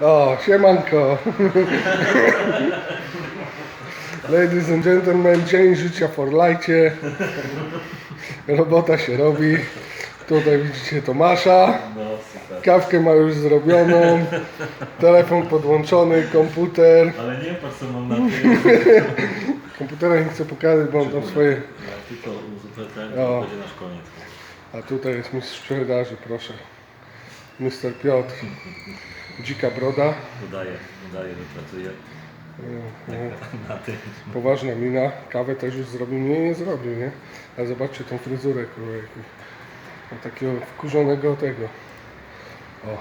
O, siemanko. Ladies and gentlemen, dzień życia for lajcie. Robota się robi. Tutaj widzicie Tomasza. No. Kawkę ma już zrobioną. Telefon podłączony, komputer. Ale nie patrz co mam na tym. Komputera nie chcę pokazać, bo on tam swoje... Tylko uzupełnię, O. to będzie nasz koniec. A tutaj jest mistrz sprzedaży, proszę. Mr. Piotr. Dzika broda. Udaję, udaję, że pracuję na tym. Poważna mina. Kawę też już zrobił. Nie, nie zrobił, nie? Ale zobaczcie tą fryzurę, kurwa. Ma takiego wkurzonego tego. O.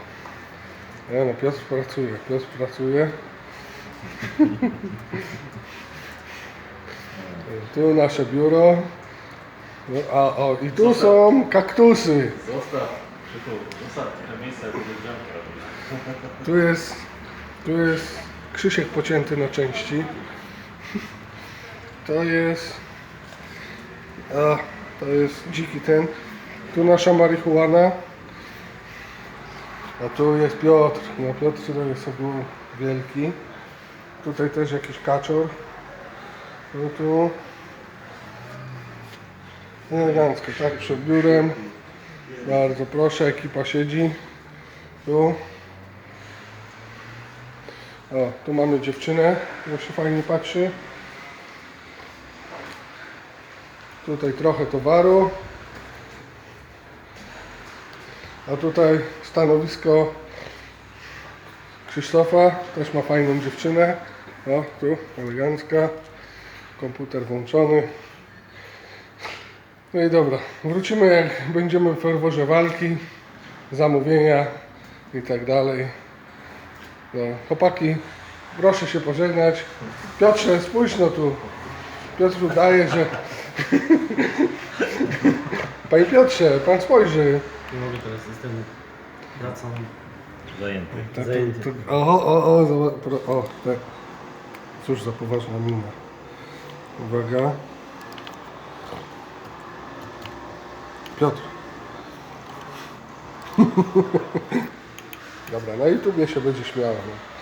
Nie no, Piotr pracuje. Piotr pracuje. Tu nasze biuro. No, a o, i tu są kaktusy. Zostaw, Tu jest, tu jest Krzysiek pocięty na części. To jest, a, to jest dziki ten. Tu nasza marihuana. A tu jest Piotr. No Piotr to jest ogólnie wielki. Tutaj też jakiś kaczor. No tu. Elegancko, tak, przed biurem. Bardzo proszę, ekipa siedzi. Tu. O, tu mamy dziewczynę, bo się fajnie patrzy. Tutaj trochę towaru. A tutaj stanowisko Krzysztofa, też ma fajną dziewczynę. O, tu, elegancka. Komputer włączony. No i dobra, wrócimy jak będziemy w ferworze walki, zamówienia i tak dalej. No, chłopaki, proszę się pożegnać. Piotrze, spójrz no tu. Piotr udaje, że... Panie Piotrze, pan spojrzy. Nie mogę teraz, jestem pracą. Zajęty. Tak, Zajęty. to, to, o, o, o, o, tak. Cóż za poważna mina. Uwaga. Piotr. Dobra, na YouTubie się będzie śmiała. No.